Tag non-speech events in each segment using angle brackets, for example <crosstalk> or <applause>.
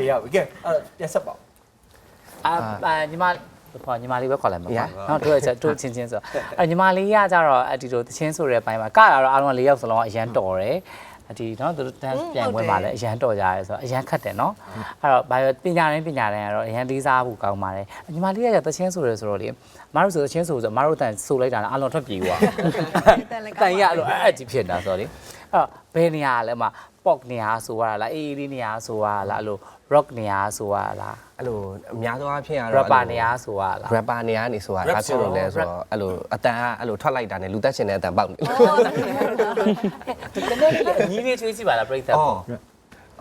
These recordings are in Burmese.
ကဲရပြီကဲအဲ့တော့ပြန်ဆက်ပါဦးအာအာညီမခေါ်ညီမလေးပဲခေါ်လိုက်မှာ Yeah. ပေါ့နော်တို့ကတို့ချင်းချင်းဆိုအဲ့ညီမလေးကကြတော့အဒီလိုတချင်းဆိုတဲ့ဘိုင်းမှာကတာတော့အားလုံးက၄ယောက်စလုံးကအရန်တော်တယ်အဒီနော်သူတို့တန်းပြန်ဝင်ပါလဲအရန်တော်ကြရဲဆိုတော့အရန်ခတ်တယ်နော်အဲ့တော့ဘာပြောပညာတိုင်းပညာတိုင်းကတော့အရန်လေးစားဖို့ကောင်းပါတယ်ညီမလေးကကြတချင်းဆိုရဲဆိုတော့လေမတို့ဆိုတချင်းဆိုဆိုမတို့တန်ဆိုလိုက်တာလည်းအားလုံးထွက်ပြေးသွားတန်ရအဲ့လိုအဲ့အကြီးဖြစ်နေတာဆိုတော့လေ အဲ့တော့ဘယ်နေရာလဲမှာ pop နေရာဆိုရတာလားအေးအေးလေးနေရာဆိုရတာလားအဲ့လို rock နေရာဆိုရတာလားအဲ့လိုအများသောအားဖြင့်ကတော့ rapper နေရာဆိုရတာလား rapper နေရာနေဆိုတာဘာဖြစ်လို့လဲဆိုတော့အဲ့လိုအတန်ကအဲ့လိုထွက်လိုက်တာနဲ့လူသက်ရှင်တဲ့အတန်ပေါက်နေလို့ဒီကနေ့လည်းညီလေးချွေးစီပါလားပြိတ္တာအော်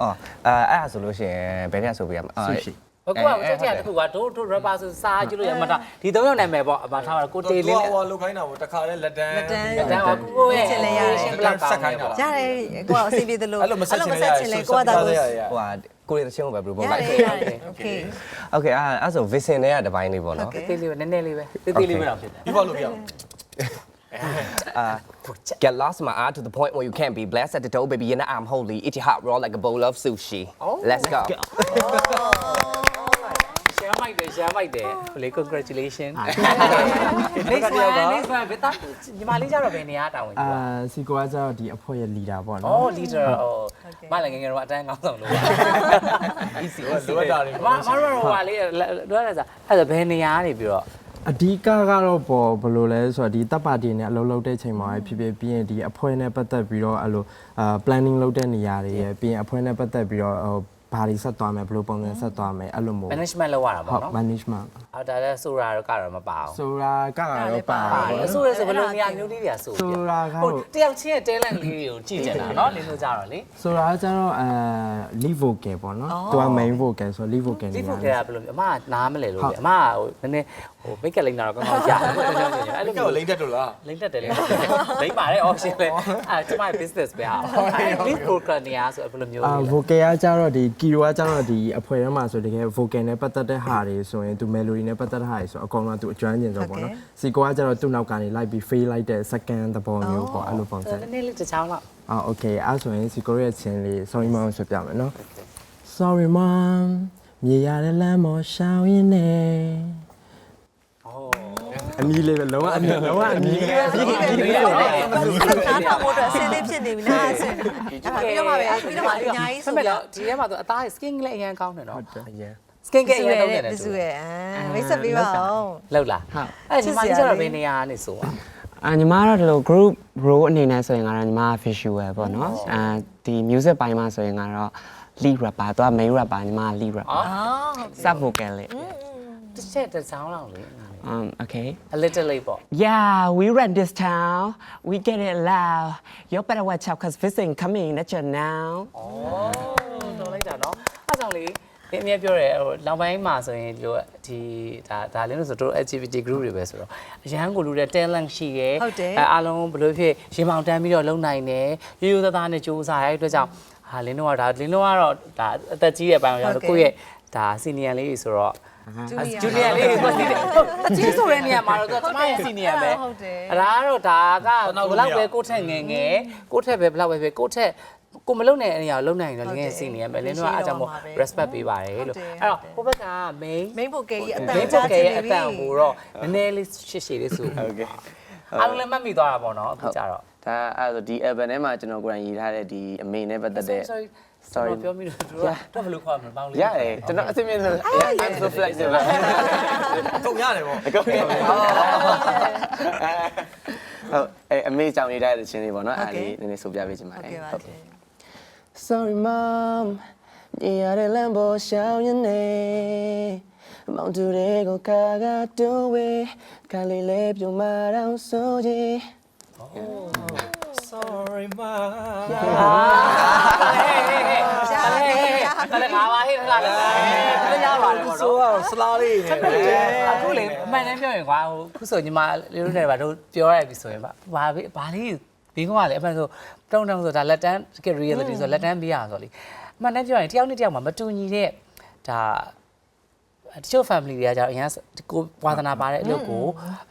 အော်အဲအဲ့ဒါဆိုလို့ရှိရင်ဘယ်နဲ့ဆိုပြရမလဲဆူရှီ ဘကူကချက်ချက်တခုကတို့တို့ rapper ဆိုစားကြည့်လို့ရမှာဒါဒီသုံးယောက်နာမည်ပေါ့အမထားပါကိုတေးလေးနဲ့ ဟိုလောက်ခိုင်းတာပေါ့တခါလဲလက်တန်း လက်တန်း တန်းကကိုကိုရဲ့ ချင်လဲရတယ် ရှင်ဘလောက်ကောင်းလဲပေါ့ ရတယ်ကိုကအစီအပြေသလို အဲ့လိုမဆက်ချင်လဲ ချင်လဲကိုကသာကို ရ ရ ရ ဟိုဟာကိုရီးယားချင်းကိုပဲဘယ်လိုပုံ တ လိုက် ယ်ရတယ်โอเค โอเคအဲ့အဲ့ဆို vision တွေကတပိုင်းလေးပေါ့နော် တေးလေးပဲနည်းနည်းလေးပဲတေးသေးလေးပဲတော့ဖြစ်တယ် ဒီပေါ့လို့ပြအောင် <laughs> Uh, get lost in my eye to the point where you can't be blessed at the door, baby. And I'm holy. Eat your hot raw like a bowl of sushi. Let's go. ရှမ်းမိုက်တယ်ရှမ်း<laughs> မိုက်တယ်ဟိုလေ congratulation <laughs> next one next one ဘယ်တာညီမလေးကြတော့ဘယ်နေရာတောင်းဝင် အာ ကြွာ စီကိုကကျတော့ဒီအဖွဲ့ရဲ့ leader ပေါ့ ဩ နော် leader ဩမလည်းငယ်ငယ်တော့အတန်းကောင်းဆောင်လို့ easy လိုအပ်တာတွေ မမတို့ဟိုဟာလေးလောရစားအဲ့ဒါဘယ်နေရာနေပြီးတော့ အဓိကကတော့ပေါ်ဘယ်လိုလဲဆိုတော့ဒီတပ်ပါတီနဲ့အလုပ်လုပ်တဲ့ချိန်မှာပဲဖြစ်ဖြစ်ပြီးရင်ဒီအဖွဲ့နဲ့ပတ်သက်ပြီးတော့အဲ့လိုအာ planning လုပ်တဲ့နေရာတွေရယ်ပြီးရင်အဖွဲ့နဲ့ပတ်သက်ပြီးတော့ဟိုဘာတွေဆက်သွားမယ်ဘယ်လိုပုံစံဆက်သွားမယ်အဲ့လိုမျိုး management လုပ်ရတာဟုပေါ့တ်နော် management အော်ဒါလည်းဆိုတာတော့ကတော့မပါအောင် ဆိုတာကတော့ပါ ပါ ပေါ့ အဆိုရဆိုဘယ်လိုနေရာမျိုးလေးတွေကဆို ဆိုတာက ဟုတ်တယောက်ချင်းရဲ့ talent လေးတွေကိုကြည့်ကြတာเนาะလင်းလို့ကြတော့လေ ဆိုတာကကျတော့အဲ lead vocal ပေါ့နော်သူက main vocal ဆိုတော့ lead vocal ဒီ နေ ဖု ရာ တ်ကဘယ်လိုအမနားမလဲလို့အမဟိုနည်းနည်းဟို make up လိမ့်တာတော့ကောင်းကောင်းရတယ်ဟုတ်တယ်ဟုတ်တယ်အဲ့လို ကဲလိမ့်တက်လို့လား လိမ့်တက်တယ်လေလိမ့်ပါတယ် option လေအဲ့ကျမ business ပဲဟာ lead vocal နေရာဆိုဘယ်လိုမျိုး အာ လဲ vocal ကကျတော့ဒီ kiro ကကျတော့ဒီအဖွဲ့ထဲမှာဆိုတကယ် vocal နဲ့ပတ်သက်တဲ့ဟာတွေဆိုရင်သူ melody နဲ့ပတ်သက်တဲ့ဟာတွေဆိုအကောင်လုံးကသူအကျွမ်းကျင်ဆုံးပေါ့နော်စီကိုကကျတော့သူ့နောက်ကနေလိုက်ပြီး fade လိုက်တဲ့ second သဘောမျိုးပေါ့အဲ့လိုပုံစံနည်းနည်းလေးတစ်ချောင်းလောက်အာ okay အဲ့ဆိုရင်စီကိုရဲ့ချင်းလေး sorry mom ဆိုပြမယ်နော် sorry mom မြေရတဲ့လမ်းပေါ်ရှောင်းရင်းနေအမီလေးပဲလုံးဝအမီလုံးဝအမီဒီပဲဒီပဲနားထောင်ဖို့အတွက်အဆင်သင့်ဖြစ်နေပြီလားဆင်အဲ့ဒါပြီးတော့မှပဲပြီးတော့မှအများကြီးဆိုဆိုမဲ့ပြတော့ဒီထဲမှာတော့အသား skin လည်းအရင်ကောင်းတယ်နော်အရင် skin ကကဲအအရင်ရင်ကောင်းတတယ်ယ်တူသူရဲ့အဲမိတ်ဆက်ပေးပါအောင်လောက်လားဟုတ်အဲ့ဒီမှာကျတော့ဘယ်နေရာကနေဆိုတာအာညီမကတော့ဒီလို group role အနေနဲ့ဆိုရင်ကတော့ညီမက visual ပေါ့နော်အာဒီ music ပိုင်းမှာဆိုရင်ကတော့ lead rapper သူက main rapper ညီမက lead rapper အော် sub vocal လေတစ်ချက်တစ်ချောင်းလောက်လေ um okay a little late ပေါ့ yeah we run this town we get it loud you better watch out cuz visiting coming at your now ဩတော်လိုက်တာနော်အဲ့ကြောင့်လေ ဒီအမြဲပြောတယ်ဟိုနောက်ပိုင်းမှာဆိုရင်ဒီလိုဒီဒါဒါလည်းလို့ဆိုတို့ activity group တွေပဲဆိုတော့အရန်ကိုလူတဲ့ talent ရှိရဲအဲအားလုံးဘယ်လိုဖြစ်ရင်မောင်တန်းပြီးတော့လုံနိုင်တယ်ရိုးရိုးသားသားနဲ့စူးစားရတဲ့အတွက်ကြောင့်ဟာလင်းတော့ဒါလင်းတော့ကတော့ဒါအသက်ကြီးတဲ့အပိုင်းကိုရောက်တော့ကိုယ့်ရဲ့ဒါ senior လေးဆိုတော့ဂျူနီယာလေးကိုစီးတယ်ဟုတ်တချင်းဆိုတဲ့နေရာမှာတော့သူကကျမရဲ့စီနီယာပဲဟုတ်တယ်အဲ့ဒါကတော့ဒါကဘလောက်ပဲကိုထက်ငယ်ငယ်ကိုထက်ပဲဘလောက်ပဲပဲကိုထက် ကိုမလုံတဲ့နေရာကိုလုံနိုင်တော့လင်းရဲ့စီနီယာပဲလင်းတို့ကအားကြောင့်မို့ respect ပေးပါတယ်လို့အဲ့တော့ဟိုဘက်က main မိန်ဖို့ကဲကြီးအတန် main ကြား book ချင်ရဲ့နေအပြီတန်ကိုတော့နည်းနည်းလေးရှစ်ရှည်လေးဆိုဟုတ်ကဲ့အားလုံးလည်းမှတ်မိသွားတာပေါ့နော်အခုကြတော့ဒါအဲ့ဒါဒီ album ထဲမှာကျွန်တော်ကိုယ်တိုင်ရေးထားတဲ့ဒီအမေနဲ့ပတ်သက်တဲ့ sorry sorry ပြောမိလို့တို့ကတော့ဘယ်လိုခေါ်မလဲပေါင်းလေးရတယ်ကျွန်တော်အစိမ့်မြင့်ဆို I'm so flexible ကုန်ရတယ်ပေါ့ဟုတ်အဲအမေကြောင့်ရေးထားတဲ့ချင်းလေးပေါ့နော်အဲ့ဒါလေးနည်းနည်းဆိုပြပေးချင်ပါဟုတ်တယ်ကဲ့ပါဟုတ် Sorry mom ညီရတဲ့လမ်းပေါ်ရှောင်းရင်းနေမောင်တူတွေကိုကာကတူဝေးခါလေးလေးပြုံမတော့ဆိုချင် sorry ma ရှားတယ်လည်းငါပါဟဲ့လားလည်းလည်းရပါတယ်ပေါ့ဆိုနော်တော့စလားလေးနေတယ်အခုလေအမှန်တမ်းပြောရင်ကွာဟိုခုဆိုညီမလေးတို့နဲ့ဗာတို့ပြောရပြီဆိုရင်ဗာဘာဘာလေးဒီကောင်ကလေအမှန်ဆို တုံတုံဆိုဒါလက်တန်း reality ဆိုလက်တန်းပြရဆိုလေအမှန်တမ်းပြောရင်တယောက်နဲ့တယောက်မှာမတူညီတဲ့ဒါတချို့ family တွေကကြတော့အရင်ကိုဝါသနာပါတဲ့အလုပ်ကို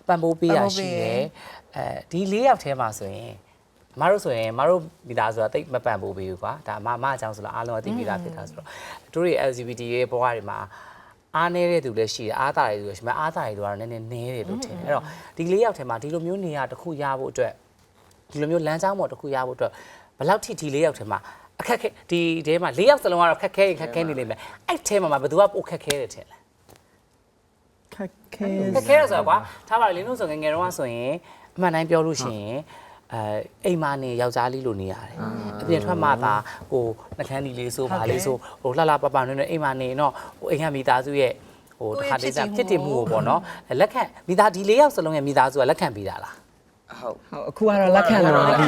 ပံ့ပိုးပေးရရှိတယ်အဲဒီ၄ယောက်ထဲမှာဆိုရင်မတို့ဆိုရင်မတို့မိသားဆိုတာတိတ်မပန့်ဖို့ပေးဘူးကွာဒါအမအမအကြောင်းဆိုတော့အားလုံးကသိပြီးသားဖြစ်တာဆိုတော့တို့တွေ LGBT ရဲ့ဘဝတွေမှာအားနေတဲ့သူလည်းရှိတယ်အားတာတွေသူလည်းရှိတယ်အားတာတွေကတော့နည်းနည်းနည်းတယ်လို့ထင်တယ်အဲ့တော့ဒီလေးယောက်ထဲမှာဒီလိုမျိုးနေရာတစ်ခုရဖို့အတွက် ဒီလိုမျိုးလမ်းကြောင်းပေါ်တစ်ခုရဖို့အတွက်ဘယ်လောက်ထိဒီလေးယောက်ထဲမှာအခက်ခဲဒီထဲမှာလေးယောက်စလုံးကတော့ခက်ခဲရင်ခက်ခဲနေလိမ့်မယ်အဲ့ထဲမှာဘယ်သူကပိုခက်ခဲတယ်ထင်လဲခက်ခဲခက်ခဲရဆိုတော့ကွာထားပါလေလင်းလို့ဆိုငယ်ငယ်တော့ဆိုရင်အမှန်တိုင်းပြောလို့ရှိရင်အဲအိမ်မနေယောက်ျားလေးလိုနေရတယ်အပြင်ထွက်မှသာဟိုနှကန်းဒီလေးဆိုပါလေးဆိုဟိုလှလှပပနွဲ့နွဲ့အိမ်မနေတော့ဟိုအိမ်ကမိသားစုရဲ့ဟိုတစ်ခါတည်းစားဖြစ်တည်မှုကိုပေါ့နော်လက်ခံမိသားဒီလေးယောက်စလုံးရဲ့မိသားစုကလက်ခံပြီးတာလား ဟုတ်ဟုတ်အခုကတော့လက်ခံလာပြီ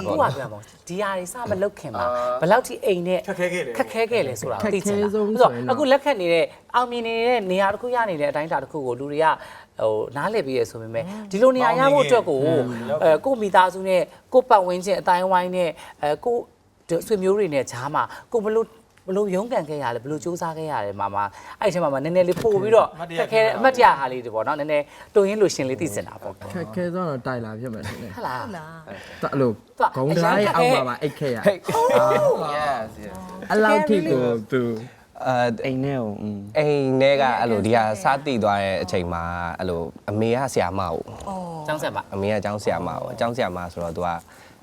အခုကပြောမှာဒီဟာတွေစမလုတ်ခင်မှာဘယ်လောက်ထိအိမ်နဲ့ခက်ခဲခဲ့လေခက်ခဲခဲ့လဲဆိုတာခက်သိချင်ခဲတာဆုံးဆိုဆိုတော့ရင်တော့ အခုလက်ခတ်နေတဲ့အောင်မြင်နေတဲ့နေရာတစ်ခုရနေတဲ့အတိုင်းအတာတစ်ခုကိုလူတွေကဟိုနားလည်ပြီးရဆိုပေမဲ့ဒီလိုနေရာရဖို့အတွက်ကိုအဲကိုယ့်မိသားစုနဲ့ကိုယ့်ပတ်ဝန်းကျင်အတိုင်းဝိုင်းနဲ့အဲကိုယ့်ဒီဆွေမျိုးတွေနဲ့ဂျားမှာကိုယ်ဘလို့ ဘလို့ရုန်းကန်ခဲ့ရလဲဘလို့စူးစမ်းခဲ့ရတယ်မှာမှာအဲ့ဒီအချိန်မှာမှနည်းနည်းလေးပို့ပြီးတော့ခက်ခဲအမှတ်တရဟာလေးတွေပေါ့နော်နည်းနည်းတုံရင်းလို့ရှင်လေးသိစင်တာပေါ့ခက်ခဲဆုံးတော့တိုင်လာဖြစ်မယ်ထင်တယ်ဟုတ်လားဟုတ်လားတအဲ့လိုဂုံဒရာရဲ့အောက်မှာပါအိတ်ခဲရ yes yes အဲ့လောက်ထိကိုသူ အဲအိမ်နဲ့ကိုอืมအိမ်ထဲကအဲ့လိုဒီဟာစတည်သွားတဲ့အချိန်မှာအဲ့လိုအမေကဆရာမဟုတ်ကျောင်းဆက်ပါအမေကကျောင်းဆရာမဟုတ်အကျောင်းဆရာမဆိုတော့ तू က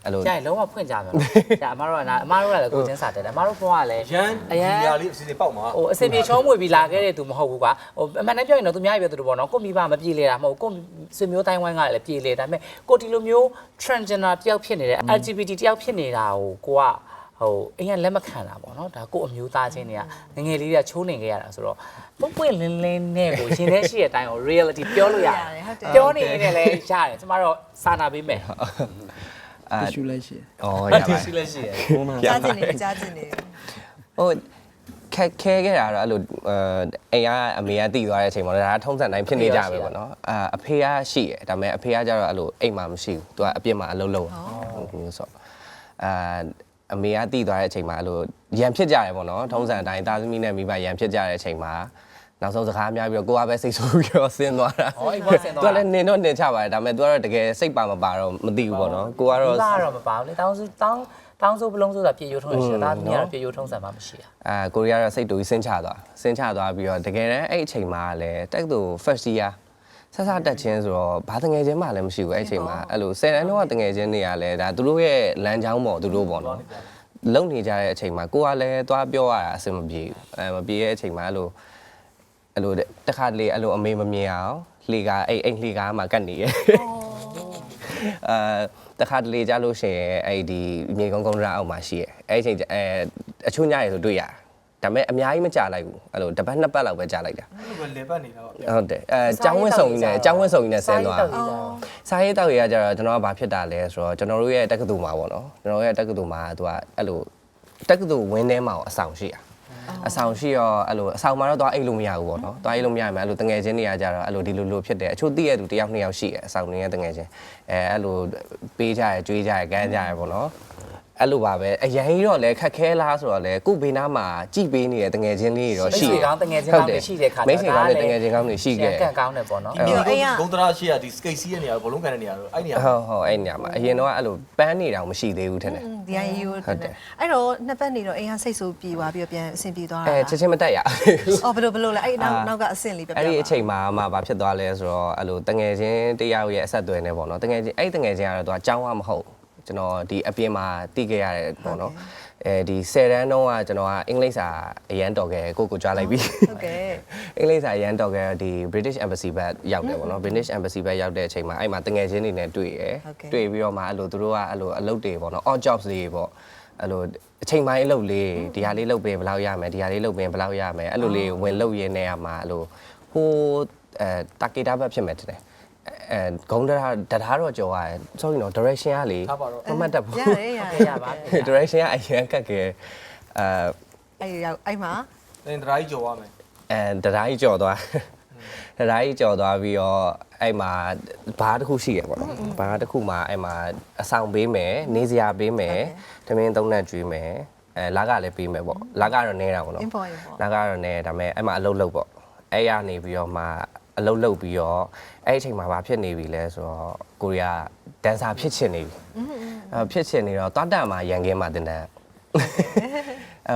အဲ့လို ကြာရင်လုံးဝဖွင့်ကြမယ်။ဒါအမတို့ကလားအမတို့ကလည်းကိုချင်းစာတက်တယ်။အမတို့ဘုန်းကလည်းရန်အရန်ဒီဟာလေးအစီအစဉ်ပေါက်မှာဟိုအစီပြေချောမွေပြီးလာခဲ့တဲ့သူမဟုတ်ဘူးကွာ။ဟိုအမှန်တမ်းပြောရင်တော့သူများကြီးပဲသူတို့ပေါ့နော်။ကိုမိဘမပြေလေတာမဟုတ်ဘူး။ကိုဆွေမျိုးတိုင်းဝိုင်းကလည်းပြေလေဒါပေမဲ့ကိုဒီလိုမျိုး transgender တယောက်ဖြစ်နေတဲ့ LGBT တယောက်ဖြစ်နေတာကိုကိုက ဟိုအရင်လက်မခံတာပေါ့နော်ဒါကိုအမျိုးသားချင်းတွေကငငယ်လေးတွေကချိုးနေခဲ့ရတာဆိုတော့ပွပွင့်လင်းလင်းနဲ့ကိုရှင်ထဲရှိတဲ့အတိုင်းကို reality ပြောလို့ရတယ်ဟုတ်တယ်ပြောနေရင်လည်းရတယ်ကျမတို့စာနာပေးမယ်အဲတ िश ူလိုက်ရှိတယ်ဩရပါရှိလက်ရှိရယ်ကြားကျင်နေတယ်ကြားကျင်နေတယ်ဟိုခက်ခဲခဲ့တာတော့အဲ့လိုအဲအိမ်ကအမေကတည်သွားတဲ့အချိန်မှာဒါကထုံးစံတိုင်းဖြစ်နေကြပဲပေါ့နော်အာအဖေကရှိရယ်ဒါပေမဲ့အဖေကကျတော့အဲ့လိုအိမ်မှာမရှိဘူး तू ကအပြစ်မှာအလုပ်လုပ်ဟိုမျိုးဆိုအာ အမေကတည်သွားတဲ့အချိန်မှာအဲ့လိုရန်ဖြစ်ကြတယ်ပေါ့နော်ထုံးစံအတိုင်းတာသမီနဲ့မိဘရန်ဖြစ်ကြတဲ့အချိန်မှာနောက်ဆုံးစကားများပြီးတော့ကိုကပဲစိတ်ဆိုးပြီးတော့ဆင်းသွားတာဟောအိမ်ပေါ်ဆင်းသွားတာသူကလည်းနင်တော့နင်ချပါတယ်ဒါပေမဲ့ तू ကတော့တကယ်စိတ်ပါမပါတော့မသိဘူးပေါ့နော်ကိုကတော့လာတော့မပါဘူးလေတောင်းစုတောင်းတောင်းစုပလုံးဆိုတာပြေရိုးထုံးရရှိတာဒါသမီးကတော့ပြေရိုးထုံးစံမှမရှိတာအာကိုရီးယားကစိတ်တူကြီးဆင်းချသွားဆင်းချသွားပြီးတော့တကယ်တမ်းအဲ့အချိန်မှာလည်းတက်တူ first year ဆက်ဆက်တက်ချင်းဆိုတော့ဘာတငယ်ချင်းမှလည်းမရှိဘူးအဲ့အချိန်မှာအဲ့လို10တန်းတော့တငယ်ချင်းတွေကလည်းဒါသူတို့ရဲ့လမ်းကြောင်းပေါ့သူတို့ပေါ့နော်လုံနေကြတဲ့အချိန်မှာကိုကလည်းသွားပြောရတာအဆင်မပြေဘူးအဲမပြေတဲ့အချိန်မှာအဲ့လိုအဲ့လိုတခါတလေအဲ့လိုအမေမမြင်အောင်လှေကားအဲ့အိမ်လှေကားမှာကတ်နေရဲ့အာတခါတလေကြားလို့ရှိရင်အဲ့ဒီမြေကုန်းကုန်းရအောက်မှာရှိရဲ့အဲ့ဒီအချိန်ကျအဲအချို့ညရေဆိုတွေ့ရတယ် ဒါပေမဲ့အများကြီးမကြာလိုက်ဘူးအဲ့လိုတစ်ပတ်နှစ်ပတ်လောက်ပဲကြာလိုက်တာအဲ့လိုပဲလေပတ်နေတာပေါ့ဟုတ်တယ်အဲကျောင်းဝင်းဆောင်ကြီးနဲ့ကျောင်းဝင်းဆောင်ကြီးနဲ့ဆင်းသွားစားရေးတောက်ရေးကြတော့စားရေးတောက်ရေးကကြတော့ကျွန်တော်ကဘာဖြစ်တာလဲဆိုတော့ကျွန်တော်တို့ရဲ့တက္ကသိုလ်မှာပေါ့နော်ကျွန်တော်တို့ရဲ့တက္ကသိုလ်မှာသူကအဲ့လိုတက္ကသိုလ်ဝင်းထဲမှာအဆောင်ရှိတာအဆောင်ရှိရောအဲ့လိုအဆောင်မှာတော့သွားအိတ်လို့မရဘူးပေါ့နော်သွားအိတ်လို့မရမယ်အဲ့လိုတငယ်ချင်းတွေကကြတော့အဲ့လိုဒီလိုလိုဖြစ်တယ်အချို့တည့်ရသူတယောက်နှစ်ယောက်ရှိတယ်အဆောင်နေတဲ့တငယ်ချင်းအဲအဲ့လိုပေးကြရကြွေးကြရကမ်းကြရပေါ့နော် အဲ့လိုပါပဲအရင်ကြီးတော့လဲခက်ခဲလားဆိုတော့လဲကို့ဘေးနားမှာကြည်ပေးနေတဲ့တငယ်ချင်းလေးတွေတော့ရှိရှိကောင်းတငယ်ချင်းကောင်းတွေရှိတဲ့ခါမိတ်ဆွေကောင်းတဲ့တငယ်ချင်းကောင်းတွေရှိခဲ့ကန်ကောင်းတယ်ပေါ့နော်ပြီးတော့အိမ်ကဂုံတရာရှိရဒီစကိတ်စီးရဲ့နေရာဘလုံးကန်တဲ့နေရာတော့အဲ့နေရာဟုတ်ဟုတ်အဲ့ညမှာအရင်တော့အဲ့လိုပန်းနေတောင်မရှိသေးဘူးထင်တယ်ဒီအရီကိုဟုတ်တယ်အဲ့တော့နှစ်ပတ်နေတော့အိမ်ကစိတ်ဆိုးပြေသွားပြီးတော့ပြန်အဆင်ပြေသွားတာအဲချက်ချင်းမတက်ရဘူးအော်ဘယ်လိုဘယ်လိုလဲအဲ့နောက်နောက်ကအဆင့်လေးပြပြအဲ့ဒီအချိန်မှာမှဘာဖြစ်သွားလဲဆိုတော့အဲ့လိုတငယ်ချင်းတယောက်ရဲ့အဆက်အသွယ်နဲ့ပေါ့နော်တငယ်ချင်းအဲ့ဒီတငယ်ချင်းကတော့သူကចောင်းကမဟုတ် ကျွန်တော်ဒီအပြင်မှာတီးခဲ့ရတယ်ပေါ့နော်အဲဒီ10တန်းတုန်းကကျွန်တော်ကအင်္ဂလိပ်စာအရန်တော်ခဲ့ကိုကိုကြွားလိုက်ပြီဟုတ်ကဲ့အင်္ဂလိပ်စာအရန်တော်ခဲ့ဒီ British Embassy ဘက်ရောက်တယ်ပေါ့နော် British Embassy ဘက်ရောက်တဲ့အချိန်မှာအဲ့မှာတငယ်ချင်းတွေနဲ့တွေ့ရယ်တွေ့ပြီးတော့မှအဲ့လိုသူတို့ကအဲ့လိုအလုပ်တွေပေါ့နော် odd jobs တွေပေါ့အဲ့လိုအချိန်ပိုင်းအလုပ်လေးဒီဟာလေးလုပ်ပေးဘယ်လောက်ရမယ်ဒီဟာလေးလုပ်ပေးဘယ်လောက်ရမယ်အဲ့လိုလေးဝင်လုပ်ရင်းနေရမှာအဲ့လိုဟိုအဲတာကီတာဘက်ဖြစ်မယ်တဲ့ အဲဂုံတရာတထားတော့ကြော်ရတယ် sorry နော် direction ကလေထားပါတော့ မမှတ်တတ်ဘူးရတယ်ရရပါ direction ကအရင်ကတ်ခဲ့အဲအဲ့ရောက်အဲ့မှာတင်တရာကြီးကြော်ရမယ်အဲတရားကြီးကြော်သွားတရားကြီးကြော်သွားပြီးတော့အဲ့မှာဘားတစ်ခုရှိရပေါ့နော်ဘားတစ်ခုမှာအဲ့မှာအဆောင်ပေးမယ်နေစရာပေးမယ်တမင်းသုံးနဲ့ကျွေးမယ်အဲလာကလည်းပေးမယ်ပေါ့လာကတော့နေတာပေါ့နော် import import လာကတော့နေဒါပေမဲ့အဲ့မှာအလုပ်လုပ်ပေါ့အဲ့ရနေပြီးတော့မှ အလုပ်လုပ်ပြီးတော့အဲ့ဒီအချိန်မှာဘာဖြစ်နေပြီလဲဆိုတော့ကိုရီးယားဒန်ဆာဖြစ်ချင်နေပြီအဲဖြစ်ချင်နေတော့တွားတက်မှာရန်ကင်းမှာတင်တန်းအဲ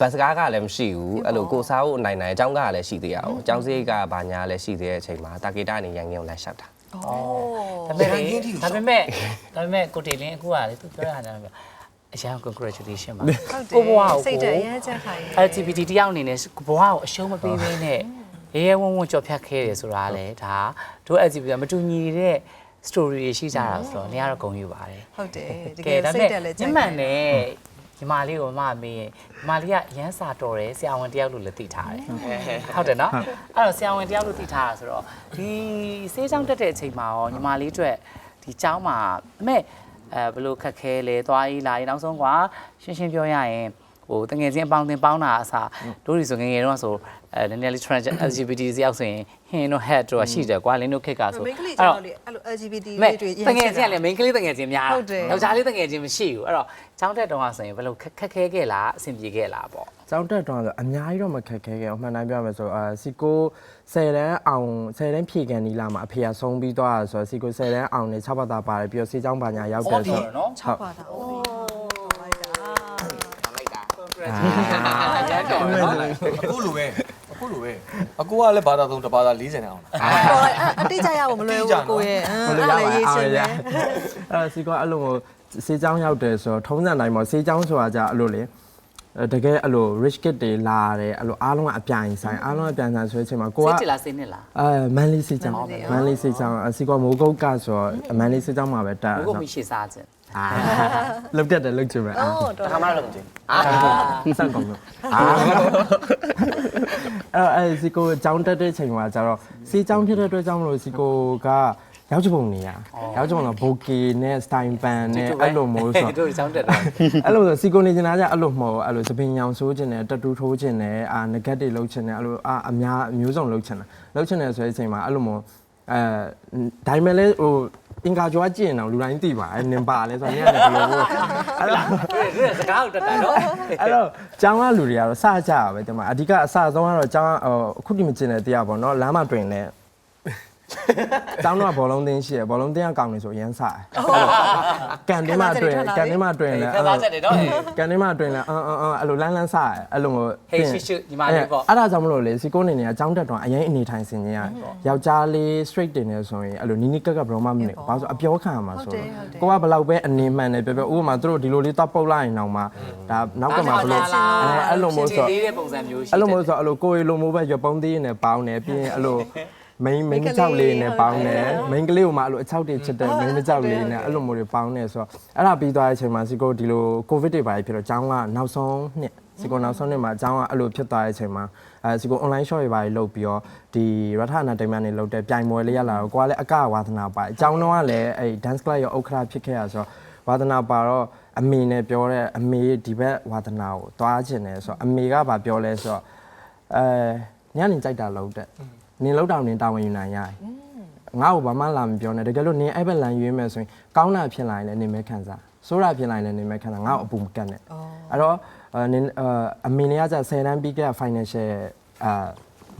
ဘတ်စကားကလည်းမရှိဘူးအဲ့လိုကိုစားဖို့နိုင်နိုင်အကြောင်းကလည်းရှိသေးရအောင်အကြောင်းစရိတ်ကဘာညာလည်းရှိသေးတဲ့အချိန်မှာတာဂီတာနေရန်ကင်းကိုလိုက်ရှောက်တာဒါပေမဲ့လေဒါပေမဲ့ဒါပေမဲ့ကိုတေလင်းအခုကလေသူပြောရတာပြောအရန် congratulation ပါဟုတ်တယ်ကိုဘွားကိုစိတ်တက်ရမ်းချက်ခိုင်း LGBT တယောက်အနေနဲ့ဘဝကိုအရှုံးမပေးဘဲနဲ့ ရဲရဲဝံ့ဝံ့ကြော်ဖြတ်ခဲ့တယ်ဆိုတာလေဒါတို့ LGBT ကမတူညီတဲ့ story တွေရှိကြတာဆိုတော့နေရာတော့ဂုဏ်ယူပါတယ်ဟုတ်တယ်တကယ်စိတ်တက်လည်းညမှန်နဲ့ညီမလေးကိုမမမေးရင်ညီမလေးကရမ်းစာတော်တယ်ဆရာဝန်တယောက်လို့လည်းသိထားတယ်ဟုတ်တယ်နော်အဲ့တော့ဆရာဝန်တယောက်လို့သိထားတာဆိုတော့ဒီစေးချောင်းတက်တဲ့အချိန်မှာရောညီမလေးအတွက်ဒီကျောင်းမှာအမေအဲဘယ်လိုခက်ခဲလဲသွားရေးလာရေးနောက်ဆုံးကွာရှင်းရှင်းပြောရရင် ဟိုတငယ်ချင်းအပေါင်းတင်ပေါင်းတာအစားတို့ဒီဆိုငယ်ငယ်တော့ဆိုအဲနည်းနည်းလေး trans LGBT စရောက်ဆိုရင်ဟင်းတို့ head တို့ရှိတယ်ကွာလင်းတို့ခက်ကဆိုမိန်းကလေးကျွန်တော်လေအဲ့လို LGBT မဲ့လေးတွေတငယ်ချင်းကလည်း main ကလေးတငယ်ချင်းများဟုတ်တယ်ယောက်ျားလေးတငယ်ချင်းမရှိဘူးအဲ့တော့ចောင်းတက်တုံးကဆိုရင်ဘယ်လိုခက်ခက်ခဲခဲ့လားအဆင်ပြေခဲ့လားပေါ့ကျောင်းတက်တော့ဆိုအများကြီးတော့မခက်ခဲခဲ့အောင်မှန်တိုင်းပြောရမယ်ဆိုအာစီကို10တန်းအောင်10တန်းဖြည့်ကန်နီလာမှာအဖေကဆုံးပြီးသွားတာဆိုတော့စီကို10တန်းအောင်နဲ့6ပတ်သားပါတယ်ပြီးတော့စေးချောင်းပါညာရောက်တယ်ဆိုတော့နော်6ပါတာအိုးလိုက်တာ ရန်တော်နော်အခုလိုပဲအခုလိုပဲအကူကလည်းဘာသာသုံးတစ်ဘာသာ40နဲ့အောင်လားတော်လိုက်အတိတ်ကြရဖို့မလွယ်ဘူးကိုရဲ့အဲ့ဒါလည်းရေးချင်းပဲအဲစီကအဲ့လိုမျိုးစေးချောင်းရောက်တယ်ဆိုတော့ထုံးစံတိုင်းပေါ့စေးချောင်းဆိုတာじゃအဲ့လိုလေအဲတကယ်အဲ့လို rich kid တွေလာတယ်အဲ့လိုအားလုံးကအပြိုင်ဆိုင်အားလုံးအပြိုင်ဆိုင်ဆိုတဲ့အချိန်မှာကိုစိကတ်တလားစိတ်နဲ့လားအဲမန်လေးစေးချောင်းမန်လေးစေးချောင်းအစီကမိုးကုတ်ကဆိုတော့မန်လေးစေးချောင်းမှာပဲတက်ဘုကမရှိစားခြင်း အာလုတ်တက်တယ်လုတ်ချင်ပဲအာအော်တော်ခါမှလည်းမသိစက်ကုန်လို့အာအဲ့အဲ့စီကိုကြောင်းတက်တဲ့ချိန်မှာကျတော့စီကြောင်းဖြစ်တဲ့အတွက်ကြောင့်မလို့စီကိုကရောက်ချပုံနေရရောက်ချပုံတော့ဘိုကီနဲ့စတိုင်ပန်နဲ့အဲ့လိုမျိုးဆိုတို့ចောင်းတက်တော့အဲ့လိုဆိုစီကိုနေချင်တာကြအဲ့လိုမဟုတ်အဲ့လိုစပင်ညောင်ဆိုးချင်တယ်တက်တူးထိုးချင်တယ်အာနဂတ်တွေလှုပ်ချင်တယ်အဲ့လိုအာအများအမျိုးစုံလှုပ်ချင်တယ်လှုပ်ချင်တယ်ဆိုတဲ့အချိန်မှာအဲ့လိုမျိုးအဲဒါပေမဲ့လည်းဟို အင်္ဂါကြွားကြည့်ရင်တော့လူတိုင်းသိပါအဲနင်ပါလဲဆိုတော့ညနေဘယ်လိုအဲ့လိုတို့စကားကိုတက်တာနော်အဲ့တော့ကျောင်းကလူတွေကတော့စကြရပဲဒီမှာအဓိကအစဆုံးကတော့ကျောင်းကဟိုအခုဒီမကျင်တဲ့တရားပေါ့နော်လမ်းမှာတွင်လဲ ကျောင်းတော့ဘောလုံးတင်းရှိရဘောလုံးတင်းကကောင်းနေဆိုရမ်းစားကန်တင်းမှာတွင်ကန်တင်းမှာတွင်လဲခသားချက်တွေတော့ကန်တင်းမှာတွင်လဲအင်းအင်းအဲ့လိုလန်းလန်းစားအဲ့လိုမျိုးဟေးရှိရှိညီမလေးပေါ့အဲ့ဒါကြောင့်မလို့လေစီကိုနေနေကကျောင်းတက်တော့အရင်အနေထိုင်စင်ကြီးရယောက်ျားလေး straight တင်နေဆိုရင်အဲ့လိုနီးနီးကက်ကက်ဘရောမမနေဘာလို့ဆိုအပြောခံရမှာဆိုကိုကဘလောက်ပဲအနေမှန်နေပြောပြောဥပမာသူတို့ဒီလိုလေးတော့ပုတ်လိုက်ရင်တော့မှဒါနောက်ကမှဘလို့အဲအဲ့လိုမျိုးဆိုလေးတဲ့ပုံစံမျိုးရှိအဲ့လိုမျိုးဆိုအဲ့လိုကိုရီလိုမျိုးပဲရပုံသေးနဲ့ပေါင်းတယ်ပြီးရင်အဲ့လို မိန်းမိန်းချောက်လေးနဲ့ပေါင်းတယ်မိန်းကလေးကိုမှအဲ့လိုအချောက်တွေချစ်တယ်မိန်းချောက်လေးနဲ့အဲ့လိုမျိုးတွေပေါင်းတယ်ဆိုတော့အဲ့ဒါပြီးသွားတဲ့အချိန်မှာစီကိုဒီလိုကိုဗစ်တွေပါဖြစ်တော့ကျောင်းကနောက်ဆုံးနှစ်စီကိုနောက်ဆုံးနှစ်မှာကျောင်းကအဲ့လိုဖြစ်သွားတဲ့အချိန်မှာအဲစီကို online shop တွေပါလုပ်ပြီးတော့ဒီရထနာတိုင်မန်တွေလုပ်တဲ့ပြိုင်ပွဲလေးရလာတော့ကိုကလည်းအကဝါသနာပါအကျောင်းတော့ကလည်းအဲ့ dance class ရောဥက္ခရာဖြစ်ခဲ့ရဆိုတော့ဝါသနာပါတော့အမေနဲ့ပြောတဲ့အမေဒီဘက်ဝါသနာကိုသွားခြင်းတယ်ဆိုတော့အမေကဗာပြောလဲဆိုတော့အဲညနေကြိုက်တာလုံးတဲ့ နင်လောက်တောင်နင်တာဝန်ယူနိုင်ရတယ်ငါ့ကိုဘာမှလာမပြောနဲ့တကယ်လို့နင်အဲ့ဘက်လန်ရွေးမယ်ဆိုရင်ကောင်းတာဖြစ်လာရင်လည်းနင်မဲခံစားဆိုးတာဖြစ်လာရင်လည်းနင်မဲခံစားငါ့ကိုအပူမကတ်နဲ့အဲ့တော့အဲနင်အမေနေကကြ10တန်းပြီးခဲ့ financial အာ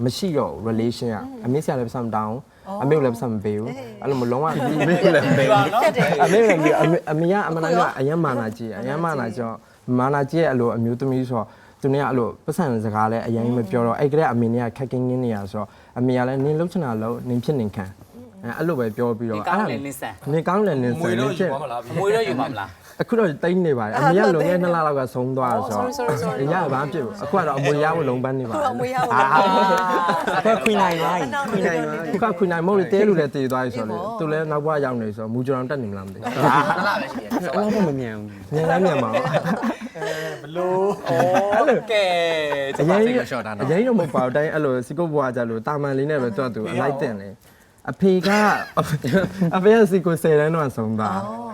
မရှိတော့ relation ကအမေဆရာလည်းပတ်စံမတောင်းအမေကလည်းပတ်စံမပေးဘူးအဲ့လိုမလုံးဝအမေကလည်းမပေးဘူးနော်အမေလည်းအမေအမေကအမှန်တမ်းကအယံမာနာကြီးအယံမာနာကြီးမာနာကြီးရဲ့အလိုအမျိုးသမီးဆိုတော့သူနေကအလိုပတ်စံစကားလည်းအရင်မပြောတော့အဲ့ကလေးအမေနေကခက်ခင်းခင်းနေရဆိုတော့ အမေကလည်းနင်းလှုပ်ချင်တာလှုပ်နင်းဖြစ်နေခံအဲအဲ့လိုပဲပြောပြီးတော့ကောင်းတယ်လင်းဆန်နင်းကောင်းလည်းနင်းငွေစနတော့င်းယူဖြစ်ပါမလားအမွေတော့ယူပါမလား အခုတော့တိတ်နေပါတယ်အမေကလုံခဲ့2လလောက်ကဆုံးသွားဆိုတော့ sorry sorry ညဘာဖြစ်ဘူးအခုကတော့အမွေရဖို့လုံးပန်းနေပါအမွေရဖို့အဲ့ခွေးနိုင်လိုက်ခွေးနိုင်ပါခုကခွေနိုင်မဟုတ်လေတဲလူလည်းတည်သွားပြီဆိုတော့သူလည်းနောက်ဘဝရောက်နေဆိုတော့မူကြောင်တက်နေမလားမသိဘူးနှစ်လပဲရှိတယ်အဲ့လိုတော့မမြန်ဘူးမြင်လိုက်မြင်ပါဘူးဘလို့ဩကဲအရင်စိတ်ကရှော့တာနော်အရင်တော့မဟုတ်ပါဘူးတိုင်းအဲ့လိုစီကုတ်ဘွားကြလို့တာမန်လေးနဲ့ပဲတွတ်သူအလိုက်တင်လေ အဖေကအဖေကစီကို10တန်းတော့ဆုံးတာ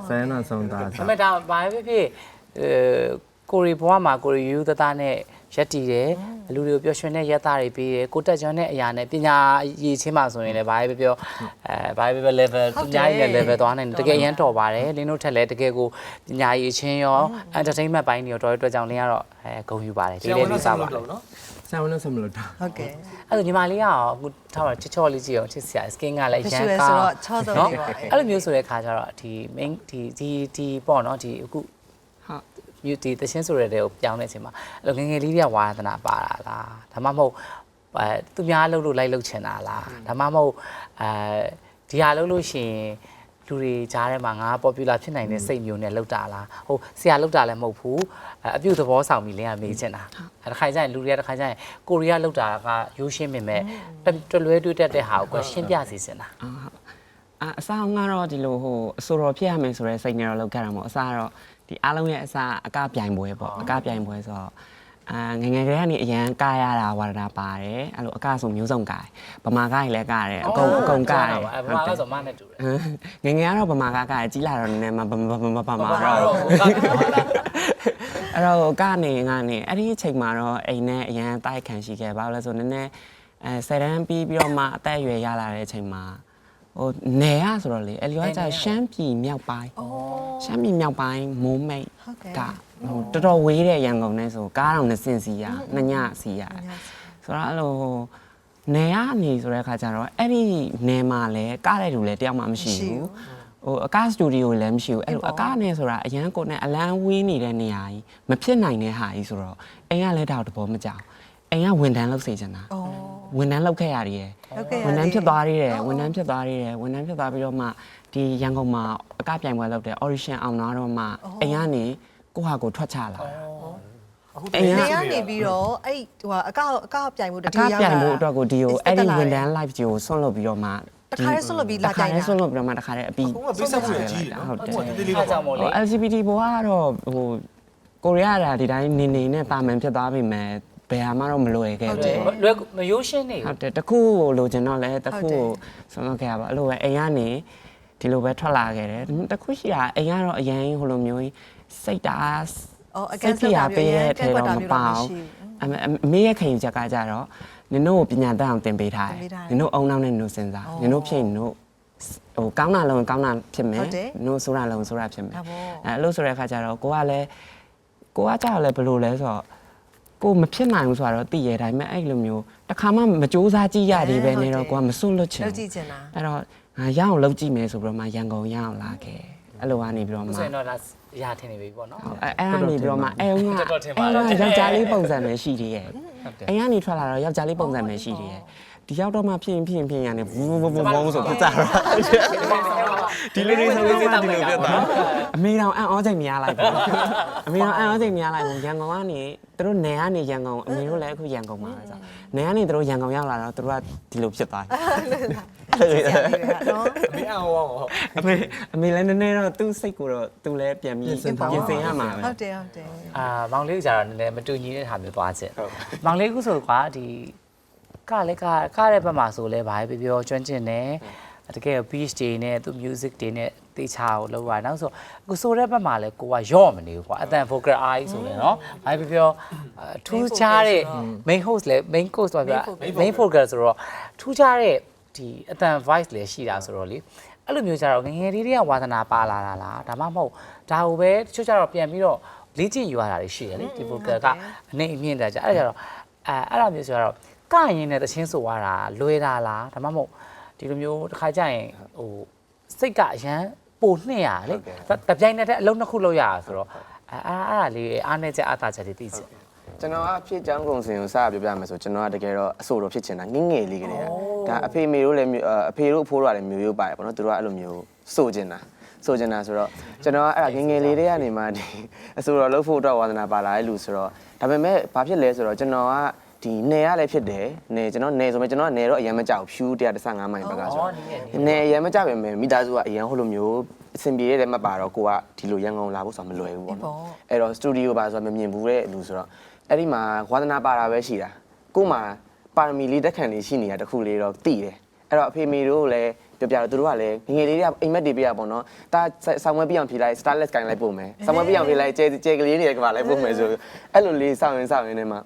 10တန်းတော့ဆုံးတာဒါပေမဲ့ဒါဘာပဲဖြစ်ဖြစ်အဲကိုရီဘွားမှာကိုရီယူသသားနဲ့ရက်တည်တယ်လူတွေကိုပျော်ရွှင်တဲ့ရက်သားတွေပေးတယ်ကိုတက်ကျွမ်းတဲ့အရာနဲ့ပညာရည်ချင်းမှဆိုရင်လည်းဘာပဲပြောအဲဘာပဲပြော level ပညာရည်နဲ့ level သွားနိုင်တယ်တကယ်ရမ်းတော်ပါတယ်လင်းတို့ထက်လည်းတကယ်ကိုပညာရည်ချင်းရော entertainment ဘိုင်းတွေရောတော်တော်အတွက်ကြောင့်လင်းကတော့အဲဂုဏ်ယူပါတယ်ဒီလေးလေးစားပါလို့နော် ဆာဝန်နဲ့ဆမလို့တာဟုတ်ကဲ့အဲ့ဒါညီမလေးကရောအခုထားပါချစ်ချောလေးကြည့်အောင်ချစ်စရာ skin ကလည်းရမ်း visual ကားဆိုတော့ချောတော်လေးပါအဲ့လိုမျိုးဆိုတဲ့ခါကျတော့ဒီ main ဒီဒီဒီပေါ့နော်ဒီအခုဟုတ်မြူဒီတချင်းဆိုတဲ့တဲ့ကိုပြောင်းတဲ့အချိန်မှာအဲ့လိုငယ်ငယ်လေးတွေကဝါသနာပါတာလားဒါမှမဟုတ်အဲသူများလှုပ်လို့လိုက်လှုပ်ချင်တာလားဒါမှမဟုတ်အဲဒီဟာလှုပ်လို့ရှိရင် လူတွေကြားထဲမှာငါ popular ဖြစ်နိုင်တဲ့စိတ်မျိုးနဲ့လှုပ်တာလားဟိုဆရာလှုပ်တာလည်းမဟုတ်ဘူးအဲအပြုတ်သဘောဆောင်ပြီးလင်းရမေးချင်တာအဲတစ်ခါကျရင်လူတွေကတစ်ခါကျရင်ကိုရီးယားလှုပ်တာကရိုးရှင်းပင်မဲ့တလွဲတွေ့တတ်တဲ့ဟာကိုရှင်းပြစီစင်တာအာဟုတ်အာအစားကတော့ဒီလိုဟိုအစိုးရဖြစ်ရမယ်ဆိုတဲ့စိတ်နဲ့တော့လောက်ခဲ့တာမဟုတ်အစားကတော့ဒီအားလုံးရဲ့အစားအကပြိုင်ပွဲပေါ့အကပြိုင်ပွဲဆိုတော့ အာငယ်ငယ်ကလေးကနေအရန်ကရတာဝါဒနာပါတယ်အဲ့လိုအကဆိုမျိုးစုံကတယ်ဗမာကကြီးလည်းကတယ်အကုန်အကုန်ကတယ်အဲဘာလို့ဆိုမှနဲ့တူတယ်ငယ်ငယ်ကတော့ဗမာကကတယ်ကြီးလာတော့နည်းနည်းမှဗမာဗမာဗမာတော့အဲ့တော့ကနေကနေအဲ့ဒီအချိန်မှာတော့အိမ်နဲ့အရန်တိုက်ခံရှိခဲ့ဘာလို့လဲဆိုနည်းနည်းအဲဆယ်တန်းပြီးပြီးတော့မှအသက်အရွယ်ရလာတဲ့အချိန်မှာဟိုနယ်ရဆိုတော့လေအဲ့ဒီကကျရှမ်းပြည်မြောက်ပိုင်းရှမ်းပြည်မြောက်ပိုင်းမိုးမိတ်ဟုတ်ကဲ့က ဟိုတော်တော်ဝေးတဲ့ရန်ကုန်နဲ့ဆိုကားတော့နှစ်စင်စီရနှစ်ညစီရဆိုတော့အဲ့လိုနယ်ရနေဆိုတဲ့အခါကျတော့အဲ့ဒီနယ်မှာလည်းကားတဲ့လူလည်းတယောက်မှမရှိဘူးဟိုအကားစတူဒီယိုလည်းမရှိဘူးအဲ့လိုအကားနဲ့ဆိုတာအရန်ကိုနဲ့အလန်းဝေးနေတဲ့နေရာကြီးမဖြစ်နိုင်တဲ့ဟာကြီးဆိုတော့အိမ်ကလည်းတော့တဘောမကြောက်အိမ်ကဝန်ထမ်းလုပ်စေချင်တာအော်ဝန်ထမ်းလုပ်ခဲ့ရရတယ်လုပ်ခဲ့ရဝန်ထမ်းဖြစ်သွားသေးတယ်အော်ဝန်ထမ်းဖြစ်သွားသေးတယ်ဝန်ထမ်းဖြစ်သွားပြီးတော့မှဒီရန်ကုန်မှာအကပြိုင်ပွဲလုပ်တယ် audition အောင်လာတော့မှအိမ်ကနေ ကိုဟာကိုထွက်ချလာတာ အခုအိမ်ကနေရနေပြီးတော့အဲ့ဟိုအကအကပြိုင်မှုတအတိကယရောက်ပြိုင်လာဖို့အတွက်ကိုဒီကိုအဲ့ဒီတက်လာတယ်ဝန်ထမ်း live ကြီးကိုဆွန့်လွတ်ပြီးတော့မှတခါတည်းဆွန့်လွတ်ပြီးလာပြိုင်တာ တခါတည်းဆွန့်လွတ်ပြီးတော့မှတခါတည်းအပြီးအခုကပေးဆက်မှုရကြီးတယ်ဟုတ်တယ်အခုကတေးသေးလေးအားပါကြောင့်မို့လေ ဟို LGBT ဘဝကတော့ဟိုကိုရီးယားကဒီတိုင်းနေနေနဲ့တာမန်ဖြစ်သွားပြီမဲ့ဘယ်ဟာမှတော့မလွယ်ခဲ့ဟုတ်တယ် ဘူးလွယ်မရိုးရှင်းနေဟုတ်တယ်တခုကိုလိုချင်တော့လဲတခုဟုတ်တယ်ကိုဆွမ်းမခဲ့ရပါအဲ့လိုပဲအိမ်ကနေ ဒီလိုပဲထွက်လာခဲ့တယ်တခုရှိတာအိမ်ကတော့အရင်ဟိုလိုမျိုးကြီးစိတ်ဓာတ်အော်အကစိန့်တ်စပြတာရမျိုးပေးရတဲ့ကထဲန့်ကွက်တော့တာမမျိုးပါတော့ဘူးမရှိဘူးအမေအမေရဲ့ခင်ယူချက်ကကြတော့နင်တို့ကိုပညာတတ်အောင်သင်ပေးထားတယ်သင်ပေးထားတယ်နင်တို့အုံနောက်နဲ့နင်တို့စဉ်းစားအော်နင်တို့ဖြစ်ရင်နင်တို့ဟိုကောင်းတာလုံးကောင်းတာဖြစ်မယ်ဟုတ်တယ်နင်တို့ဆိုးတာလုံးဆိုးတာဖြစ်မယ်ဒါပေါ့အဲအဲ့လိုဆိုတဲ့အခါကျတော့ကိုကလည်းကိုကကြောက်လဲဘယ်လိုလဲဆိုတော့ကိုမဖြစ်နိုင်ဘူးဆိုတော့သိရဒါပေမဲ့အဲ့လိုမျိုးတစ်ခါမှမစူးစမ်းကြည့်ရသေးပဲနေတော့ကိုကမစွန့်လွတ်ချင်လောက်ဘူးကြည့်ချင်တာအဲ့တော့ ငါရအောင်လုပ်ကြည့်မယ်ဆိုပြီးတော့မှရန်ကုန်ရအောင်လာခဲ့အဲ့လိုကနေပြီးတော့မှဆိုရင်တော့ဒါရထင်နေပြီပေါ့နော်အဲ့အဲ့ကနေပြီးတော့မှအဲဦးကတော်တော်ထင်ပါအဲလားဦးကယောက်ျားလေးပုံစံပဲရှိသေးရဲ့အိမ်ကနေထွက်လာတော့ယောက်ျားလေးပုံစံပဲရှိသေးရဲ့ ဒီရောက်တော့မှဖြစ်ရင်ဖြစ်ရင်ဖြစ်ရင်ရနေဘူးဘူးဘူးဘူးဆိုပြတ်သွားတော့ဒီလိုလေးဆိုလို့ဒီလိုပြတ်သွားအမေတော်အံ့ဩချိန်များလိုက်ပြီအမေတော်အံ့ဩချိန်များလိုက်ဘူးရန်ကုန်ကနေသူတို့နယ်ကနေရန်ကုန်အမေတို့လည်းအခုရန်ကုန်မှာပဲဆိုနယ်ကနေသူတို့ရန်ကုန်ရောက်လာတော့သူတို့ကဒီလိုဖြစ်သွားတယ်နော်မင်းအောင်အောင်ဟုတ်အမေအမေလည်းနည်းနည်းတော့သူ့စိတ်ကိုတော့သူလည်းပြန်ပြီးပြင်ဆင်ရမှာပဲဟုတ်တယ်ဟုတ်တယ်အာမောင်လေးကြာတော့နည်းနည်းမတူညီတဲ့ဟာမျိုးသွားချက်မောင်လေးခုဆိုကွာဒီ ကလည်းကကတဲ့ဘက်မှာဆိုလဲဗာပဲပြောကျွမ်းကျင်တယ်တကယ် beach တွေနဲ့သူ music တွေနဲ့တေချာကိုလောက်ရနောက်ဆိုအခုဆိုတဲ့ဘက်မှာလဲကိုကရော့မနေဘူးကွာအတန် vocal eye ဆိုလဲနော်ဗာပဲပြောထူးခြားတဲ့ main host လဲ main course ဆိုပြ main vocal ဆိုတော့ထူးခြားတဲ့ဒီအတန် voice လဲရှိတာဆိုတော့လေအဲ့လိုမျိုးကြတော့ငယ်ငယ်လေးတွေကဝါသနာပါလာတာလားဒါမှမဟုတ်ဒါကိုပဲတချို့ကြတော့ပြန်ပြီးတော့လေ့ကျင့်ယူရတာတွေရှိတယ်လေဒီ vocal ကနေအမြင့်တက်ကြအဲ့ဒါကြတော့အဲအဲ့လိုမျိုးဆိုတော့ ကရင်နဲ့တချင်းဆိုရတာလွယ်တာလားဒါမှမဟုတ်ဒီလိုမျိုးတစ်ခါကျရင်ဟိုစိတ်ကအရန်ပိုနှိမ့်ရလေတပြိုင်နက်တည်းအလုံးနှစ်ခုလောက်ရတာဆိုတော့အဲအဲ့အဲ့ဒါလေးအားနေချက်အားသာချက်တွေသိချင်ကျွန်တော်အဖြစ်ချောင်းကုန်စင်ကိုစပြောပြမယ်ဆိုကျွန်တော်ကတကယ်တော့အဆိုတော်ဖြစ်ချင်တာငငယ်လေးကလေးကဒါအဖေမေတို့လည်းမျိုးအဖေတို့အဖိုးတို့ကလည်းမျိုးရိုးပါတယ်ပေါ့နော်သူတို့ကအဲ့လိုမျိုးစိုးချင်တာစိုးချင်တာဆိုတော့ကျွန်တော်ကအဲ့ဒါငငယ်လေးတွေကနေမှဒီအဆိုတော်လှုပ်ဖို့အတွက်ဝါသနာပါလာတဲ့လူဆိုတော့ဒါပေမဲ့ဘာဖြစ်လဲဆိုတော့ကျွန်တော်က ဒီနယ်ရလည်းဖြစ်တယ်နယ်ကျွန်တော်နယ်ဆိုမှကျွန်တော်ကနယ်တော့အရင်မကြောက်ဖြူ115မိုင်ဘက်ကဆိုတော့နယ်အရင်မကြောက်ပဲမယ်မိသားစုကအရင်ဟိုလိုမျိုးအဆင်ပြေတဲ့မပါတော့ကိုကဒီလိုရန်ကုန်လာဖို့ဆိုတာမလွယ်ဘူးပေါ့နော်အဲ့တော့စတူဒီယိုပါဆိုတာမမြင်ဘူးတဲ့လူဆိုတော့အဲ့ဒီမှာဝါသနာပါတာပဲရှိတာကို့မှာပါရမီလေးတက်ခံလေးရှိနေတာတခုလေးတော့တည်တယ်အဲ့တော့အဖေမေတို့လည်းပြောပြတော့သူတို့ကလည်းငငယ်လေးတွေကအိမ်မက်တွေပြရပေါ့နော်တာဆောင်းဝဲပြအောင်ဖြေလိုက် starless ကိုင်းလိုက်ပို့မယ်ဆောင်းဝဲပြအောင်ဖြေလိုက်ကျဲကျဲကလေးတွေကပါလိုက်ပို့မယ်ဆိုအဲ့လိုလေးစောင့်ရင်စောင့်ရင်နဲ့မှယ်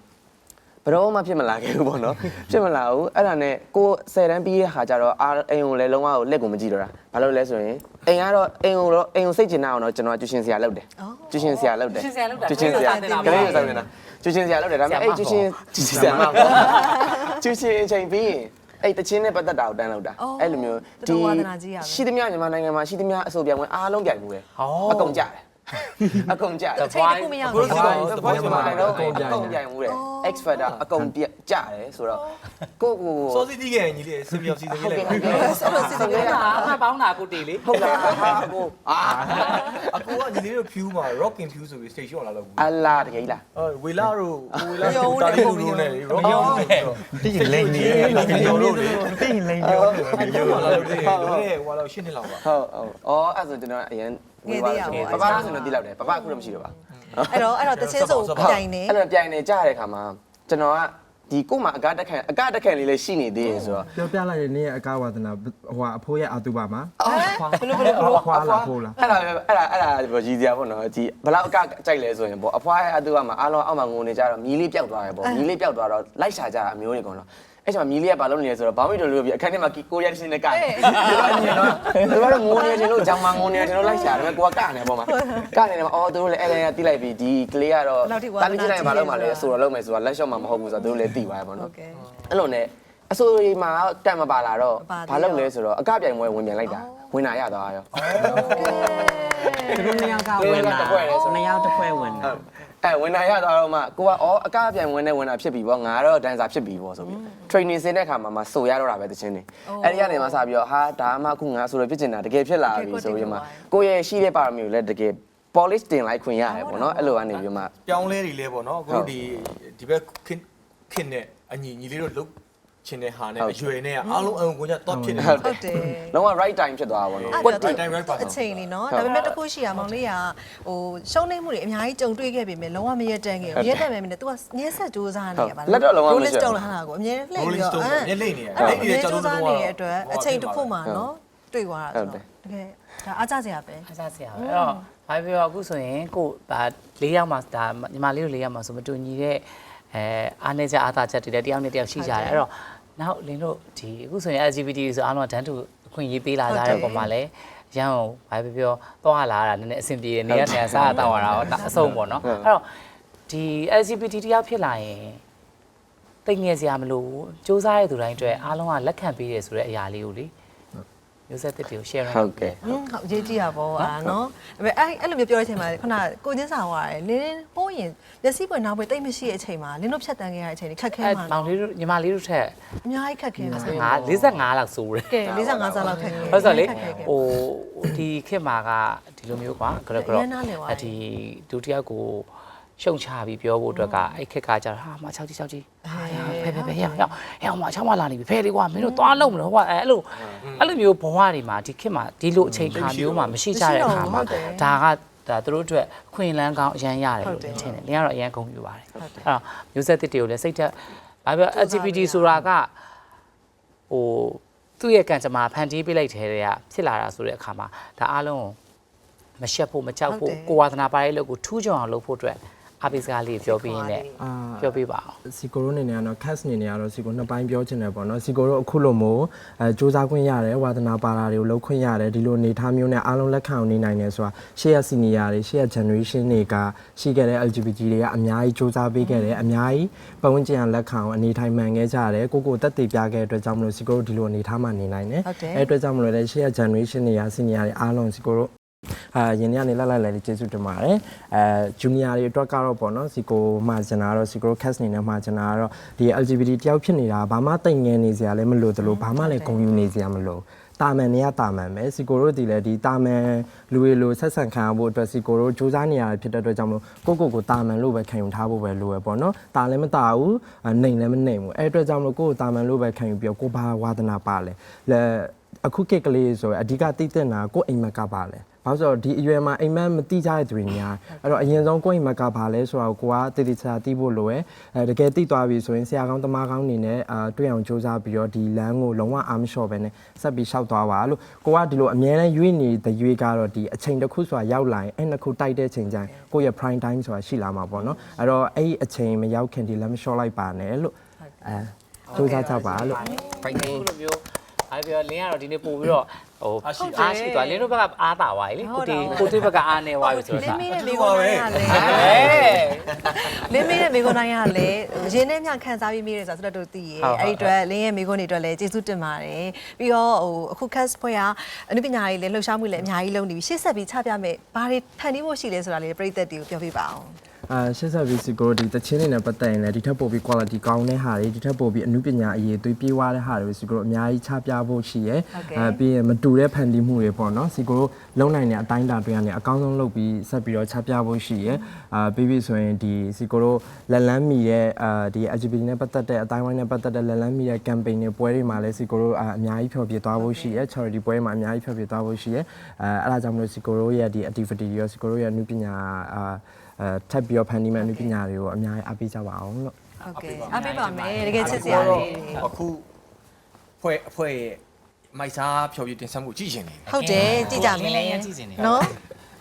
တော့မှဖြစ်မလာခဲ့ဘူးပေါ့နော်ဖြစ်မလာဘူးအဲ့ဒါနဲ့ကိုဆယ်တန်းပြီးတဲ့ခါကျတော့အာအိမ်ကိုလည်းလုံးဝကိုလက်ကိုမကြည့်တော့တာဘာလို့လဲဆိုရင်အိမ်ကတော့အိမ်ကိုတော့အိမ်ကိုစိတ်ချင်တာအောင်တော့ကျွန်တော်ကျူရှင်ဆရာလုပ်တယ်ကျူရှင်ဆရာလုပ်တယ်ကျူရှင်ဆရာလုပ်တာကျူရှင်ဆရာကလေးကတွေလေးစောတွေင့်စောနေတာင့်နေတာကျူရှင်ဆရာလုပ်တယ်ဒါပေမဲ့အဲ့ကျူရှင်ကျူရှင်ဆရာမဟုတ်ကျူရှင်အချိန်ပြီးရင်အဲ့တချင်းနဲ့ပတ်သက်တာကိုတန်းလောက်တာအဲ့လိုမျိုးရှိသမျှမြန်မာနိုင်ငံမှာရှိသမျှအဆိုပြိုင်ပွဲအားလုံးပြိုင်မှုတယ်အကုန်ကြတယ် အကုန်ကြတယ်အချိန်တစ်ခုမရကိုဘူးလိုစီကသဘောကျမှာတော့အကုန်ပြိုင်မှုတယ် X Factor အကုန်ပြကြတယ်ဆိုတော့ကိုကိုစောစီတီးခဲ့ရင်ညီလေးစင်မြောက်စီစဉ်ရေးလိုက်ပါဆိုတော့စီစဉ်ရတာအမပေါင်းတာကိုတေလေဟုတ်လားဟာကိုအာအကူကညီလေးတို့ဖြူးမှာ rocking ဖြူးဆိုပြီး station လာလို့ဘူးအလာတကယ်လားအော်ဝေလာတို့ဝေလာတို့တာလီတို့နဲ့ rocking ဖြူးဆိုတော့တိလိမ့်နေတယ်ကျွန်တော်တို့လေတိလိမ့်နေတယ်အဲ့တော့လာလို့လေလေဟိုတော့ရှင်းနေလောက်ပါဟုတ်ဟုတ်အော်အဲ့ဆိုကျွန်တော်အရင်ပပလို့ဆိုတော့တိလောက်တယ်ပပအခုတော့မရှိတော့ပါအဲ့တော့အဲ့တော့တချင်းဆိုပြိုင်နေအဲ့တော့ပြိုင်နေကြတဲ့ခါမှာကျွန်တော်ကဒီကို့မှာအကားတက်ခံအကားတက်ခံလေးလည်းရှိနေသေးတယ်ဆိုတော့ပြောပြလိုက်တဲ့နေ့ရဲ့အကားဝါဒနာဟိုအဖိုးရဲ့အာတူပါမှာဘလို့ဘလို့ဘလို့အဖွာလာဖိုးလားအဲ့ဒါအဲ့ဒါအဲ့ဒါဘောကြီးစရာပေါ့နော်ဒီဘလောက်အကကြိုက်လဲဆိုရင်ပေါ့အဖွားရဲ့အတူကမှာအားလုံးအောက်မှာငိုနေကြတော့မြီးလေးပျောက်သွားတယ်ပေါ့မြီးလေးပျောက်သွားတော့လိုက်ရှာကြတာအမျိုးတွေကုန်တော့ အဲ့ချိန်မှာမြည်လေးကဘာလုပ်နေလဲဆိုတော့ဘာမှမလုပ်လို့ပြအခန်းထဲမှာကီကိုရီးယားတစ်စင်းနဲ့ကတယ်ဒီလိုနေတော့သူကတော့ငိုနေတယ်လို့ဂျောင်မငိုနေတယ်ကျွန်တော်လိုက်ရှာတယ်ဒါပေမဲ့ကိုကကနေပေါ့မှာကနေတယ်မှာအော်သူတို့လည်းအဲ့ဒါတိလိုက်ပြီဒီကလေးကတော့တာလိချိနိုင်ဘာလုပ်မှာလဲဆိုတော့လုပ်မယ်ဆိုတော့လက်ရှော့မှာမဟုတ်ဘူးဆိုတော့သူတို့လည်းတိသွားတယ်ပေါ့နော်အဲ့လိုနဲ့အစိုးရမှာတက်မပါလာတော့ဘာလုပ်လဲဆိုတော့အကပြိုင်ပွဲဝင်ပြန်လိုက်တာဝင်လာရသွားရောသူတို့နှစ်ယောက်ကဝင်လာနှစ်ယောက်တစ်ဖွဲ့ဝင်လာ အဲဝင်လာရသွားတော့မှကိုကအော်အကပြိုင်ဝင်နေဝင်တာဖြစ်ပြီပေါ့ငါတော့ဒန်ဆာဖြစ်ပြီပေါ့ဆိုပြီး training ဆင်းတဲ့ခါမှာမဆိုရတော့တာပဲတချင်းနေအဲ့ဒီကနေမှစပြီးတော့ဟာဒါမှအခုငါဆိုရဖြစ်ချင်တာတကယ်ဖြစ်လာပြီဆိုပြီးမှကိုရဲ့ရှိတဲ့ပါရမီကိုလည်းတကယ် polish တင်လိုက်ခွင့်ရတယ်ပေါ့နော်အဲ့လိုကနေပြီးမှပြောင်းလဲတွေလဲပေါ့နော်အခုတို့ဒီဒီဘက်ခင်ခင်နဲ့အညီညီလေးတို့လုတ် ချင်တဲ့ဟာနဲ့အရွယ်နဲ့အားလုံးအုံကွန်ကြတော့ဖြစ်နေဟုတ်ဟုတယ် တ်တယ် လုံးဝ right time ဖြစ်သွားတာပေါ့နော်အဲ့ကွက်တော့တီအချိန်လေးနော်ဒါပေမဲ့တခုရှိရမောင်လေးကဟိုရှုံးနေမှုတွေအများကြီးကြုံတွေ့ခဲ့ပြီမဲ့လုံးဝမရက်တန်းခဲ့ဘူးရက်တန်းမယ်မင်း तू ကညက်ဆက်စူးစမ်းနေရပါလက်တော့လုံးဝမရှိဘူး list တော့လာတာကိုအမြဲလှည့်ပြီးတော့ Rolling Stone မျက်လိမ့်နေတယ်အဲ့လိမ့်နေတဲ့စူးကြောင့်စမ်းတော့နေတဲ့အတွက်အချိန်တစ်ခုမှနော်တွေ့သွားတာဆိုတော့တကယ်ဒါအားကြစရာပဲ အားစားစရာပဲအဲ့တော့ဘာပြောပြောအခုဆိုရင်ကိုဒါ၄ယောက်မှဒါညီမလေးတို့၄ယောက်မှဆိုမတူညီတဲ့ အဲအားနေချက်အားသာချက်တွေလည်းတယောက်နဲ့တယောက်ရှိကြတယ်အဲ့တော့နောက်လင်းတို့ဒီအခုဆိုရင် LGBT ဆိုအားလုံးကတန်းတူအခွင့်အရေးပေးလာကြတဲ့ပုံမှာလဲရန်ကိုဘာပြောပြောသွားလာတာနည်းနည်းအဆင်ပြေတယ်နေရာနေရာစားတော့ရတာတော့အဆုံးပေါ့နော်အဲ့တော့ဒီ LGBT တယောက်ဖြစ်လာရင်တိတ်ငယ်စရာမလိုဘူးစူးစမ်းရတဲ့သူတိုင်းအတွက်အားလုံးကလက်ခံပေးတယ်ဆိုတဲ့အရာလေးကိုလေ မျိုးဆက်တစ်တွေကို share ဟုတ်ကဲ့ဟင်းဟုတ်ရေးကြည့်ရပါဘောအာနော်ဒါပေမဲ့အဲ့အဲ့လိုမျိုးပြောတဲ့အချိန်မှာခုနကိုချင်းစာဝါတယ်လင်းလင်းဟိုးရင်မျက်စိပွင့်နောက်ပွင့်တိတ်မရှိတဲ့အချိန်မှာလင်းတို့ဖြတ်တန်းခဲ့ရတဲ့အချိန်တွေခက်ခဲအဲမှာမောင်လေးတို့ညီမလေးတို့ထက်အများကြီးခက်ခဲမှာငါ45လောက်စိုးတယ် ကဲ45စားလောက်ခက်ခဲဟုတ်ဆိုလေခက်ခဲခဲဟိုဒီခေတ်မှာကဒီလိုမျိုးကွာကြတော့ကြတော့အရင်နားလည်သွားတယ် ဒီဒုတိယကို ရှုံချပြီးပြောဖို့အတွက်ကအဲ့ခက်ကကြတော့ဟာမ6ကြီး6ကြီးဖဲဖဲဖဲဟဲ့ဟဲ့ဟဲ့ဟိုချောင်းမလာနေပြီဖဲလေးကွာမင်းတို့သွားလုံးမလို့ဟိုကအဲ့လိုအဲ့လိုမျိုးဘဝတွေမှာဒီခေတ်မှာဒီလိုအချိန်ခါမျိုးမှာမရှိကြတဲ့အခါမှာဒါကဒါသူတို့အတွက်ခွင်လန်းကောင်းအရန်ရတယ်လို့ထင်တယ်။လင်းကတော့အရန်ဂုဏ်ယူပါတယ်။အဲ့တော့မျိုးဆက်တစ်တွေကိုလည်းစိတ်သက်ဘာပြော LGBT ဆိုတာကဟိုသူ့ရဲ့ကံကြမ္မာဖန်တီးပေးလိုက်တဲ့တဲ့ကဖြစ်လာတာဆိုတဲ့အခါမှာဒါအားလုံးကိုမရှက်ဖို့မကြောက်ဖို့ကိုဝါသနာပါရေးလို့ကိုထူးချွန်အောင်လုပ်ဖို့အတွက် အပိစကားလေးပြောပြရင်းနဲ့အာပြောပြပါအောင်စီကိုရိုနေနေကတော့ cast နေနေကတော့စီကိုနှစ်ပိုင်းပြောချင်တယ်ပေါ့နော်စီကိုရိုအခုလိုမျိုးအဲစူးစမ်းခွင့်ရတယ်ဝါသနာပါတာတွေကိုလုပ်ခွင့်ရတယ်ဒီလိုအနေထားမျိုးနဲ့အားလုံးလက်ခံအောင်နေနိုင်တယ်ဆိုတာရှေ့ရ senior တွေရှေ့ရ generation တွေကရှိခဲ့တဲ့ LGBT တွေကအများကြီးစူးစမ်းပေးခဲ့တယ်အများကြီးပတ်ဝန်းကျင်ကလက်ခံအောင်အနေထိုင်မှန်ခဲ့ကြတယ်ကိုကိုတက်တည်ပြခဲ့တဲ့အတွက်ကြောင့်မလို့စီကိုရိုဒီလိုအနေထားမှနေနိုင်တယ်ဟုတ်တယ်အဲအတွက်ကြောင့်မလို့လည်းရှေ့ရ generation တွေက senior တွေအားလုံးစီကိုရို အာယင်းကနေလိုက်လိုက်လိုက်လေးကျေးဇူးတင်ပါတယ်အဲဂျူနီယာတွေအတွက်ကတော့ပေါ့နော်စီကိုမှာကျင်တာကတော့စီကို cast နေနဲ့မှာကျင်တာကတော့ဒီ LGBT တယောက်ဖြစ်နေတာဘာမှတိတ်ငယ်နေစရာလည်းမလိုသလိုဘာမှလည်းဂုဏ်ယူနေစရာမလိုတာမန်နေရတာမန်ပဲစီကိုတို့ဒီလေဒီတာမန်လူတွေလိုဆက်ဆံခံရဖို့အတွက်စီကိုတို့စူးစမ်းနေရဖြစ်တဲ့အတွက်ကြောင့်မလို့ကိုကိုကိုတာမန်လို့ပဲခံယူထားဖို့ပဲလိုရပေါ့နော်တာလည်းမတာဘူးနှိမ်လည်းမနှိမ်ဘူးအဲအတွက်ကြောင့်မလို့ကိုကိုတာမန်လို့ပဲခံယူပြီးတော့ကိုဘာဝါသနာပါလဲလဲအခုကိတ်ကလေးဆိုရင်အဓိကသိတဲ့နာကိုအိမ်မက်ကပါလဲ ဘာလို့လဲဆိုတော့ဒီအရွယ်မှာအိမ်မက်မတိကြတဲ့သူတွေများအဲ့တော့အရင်ဆုံးကိုယ့်အိမ်မက်ကဘာလဲဆိုတော့ကိုကတည်တည်ချာတိဖို့လိုရယ်အဲတကယ်တိသွားပြီဆိုရင်ဆရာကောင်းတမကောင်းအနေနဲ့အာတွေ့အောင်စူးစမ်းပြီးတော့ဒီလမ်းကိုလုံးဝအာမလျှော့ပဲနဲ့ဆက်ပြီးရှောက်သွားပါလို့ကိုကဒီလိုအမြဲတမ်းရွေ့နေတဲ့ရွေ့ကတော့ဒီအချိန်တစ်ခုဆိုတာရောက်လာရင်အဲ့နှစ်ခုတိုက်တဲ့ချိန်ကျရင်ကိုယ့်ရဲ့ prime time ဆိုတာရှိလာမှာပေါ့နော်အဲ့တော့အဲ့ဒီအချိန်မရောက်ခင်ဒီလမ်းမလျှော့လိုက်ပါနဲ့လို့အဲစူးစမ်းကြပါလို့ fighting ခုလိုမျိုး အားပြောလင်းကတော့ဒီနေ့ပို့ပြီးတော့ဟိုအားရှိသွားလင်းတို့ဘက်ကအားတာသွားပြီလေကိုတီကိုတီဘက်ကအားနေသွားပြီဆိုလတော့င်းမင်းနဲ့မိကိုနိုင်ရလေလင်းမင်းနဲ့မိကိုနိုင်ရလေရင်းနဲ့မြခံစားပြီးမိတယ်ဆိုတော့တို့သိရအဲ့ဒီအတွက်လင်းရဲ့မိကိုနေအတွက်လည်းကျေးဇူးတင်ပါတယ်ပြီးတော့ဟိုအခု cast ဖွဲ့ကအနုပညာရေးလည်းလှုပ်ရှားမှုလည်းအများကြီးလုပ်နေပြီရှေ့ဆက်ပြီးချပြမယ်ဘာတွေဖန်တီးဖို့ရှိလဲဆိုတာလေးပြည်သက်တွေကိုပြောပြပါအောင် အာရှက်ဆက်ပြီးစီကိုဒီတချင်းတွေနဲ့ပတ်သက်ရင်လည်းဒီထက်ပိုပြီး quality ကောင်းတဲ့ဟာတွေဒီထက်ပိုပြီးအမှုပညာအရေးသွေးပြေးွားတဲ့ဟာတွေစီကိုအများကြီးချပြဖို့ရှိရယ်အာပြီးရင်မတူတဲ့ဖန်တီးမှုတွေပေါ့နော်စီကိုလုံနိုင်တဲ့အတိုင်းအတာတွေကနေအကောင်းဆုံးလုပ်ပြီးဆက်ပြီးတော့ချပြဖို့ရှိရယ်အာပြီးပြီဆိုရင်ဒီစီကိုလက်လန်းမီရဲ့အာဒီ LGBT နဲ့ပတ်သက်တဲ့အတိုင်းဝိုင်းနဲ့ပတ်သက်တဲ့လက်လန်းမီရဲ့ campaign တွေပွဲတွေမှာလည်းစီကိုအာအများကြီးဖျော်ဖြေသွားဖို့ရှိရယ် charity ပွဲတွေမှာအများကြီးဖျော်ဖြေသွားဖို့ရှိရယ်အဲအဲ့ဒါကြောင့်မလို့စီကိုရဲ့ဒီ activity တွေရောစီကိုရဲ့အမှုပညာအာ အဲထပ်ပြီးတော့ဖန်တီးမဲ့အမှုပညာတွေကိုအများကြီးအားပေးကြပါအောင်လို့ ဟုတ်ကဲ့အားပေးပါမယ်တကယ်ချစ်စရာလေး အခုဖွဲ့အဖွဲ့ရဲ့မိုက်စားဖြော်ပြတင်ဆက်မှုကြည့်ရှင်နေ ဟုတ်တယ်ကြည့်ကြမယ် လင်းရကြည့်စင်နေ နော်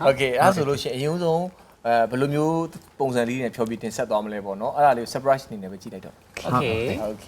โอเคအဲ့ဒါဆိုလို့ရှိရင်အရင်ဆုံးအဲဘယ်လိုမျိုးပုံစံလေးနဲ့ဖြော်ပြတင်ဆက်သွားမလဲပေါ့နော်အဲ့ဒါလေးကို surprise အနေနဲ့ပဲကြည့်လိုက်တော့ โอเค โอเค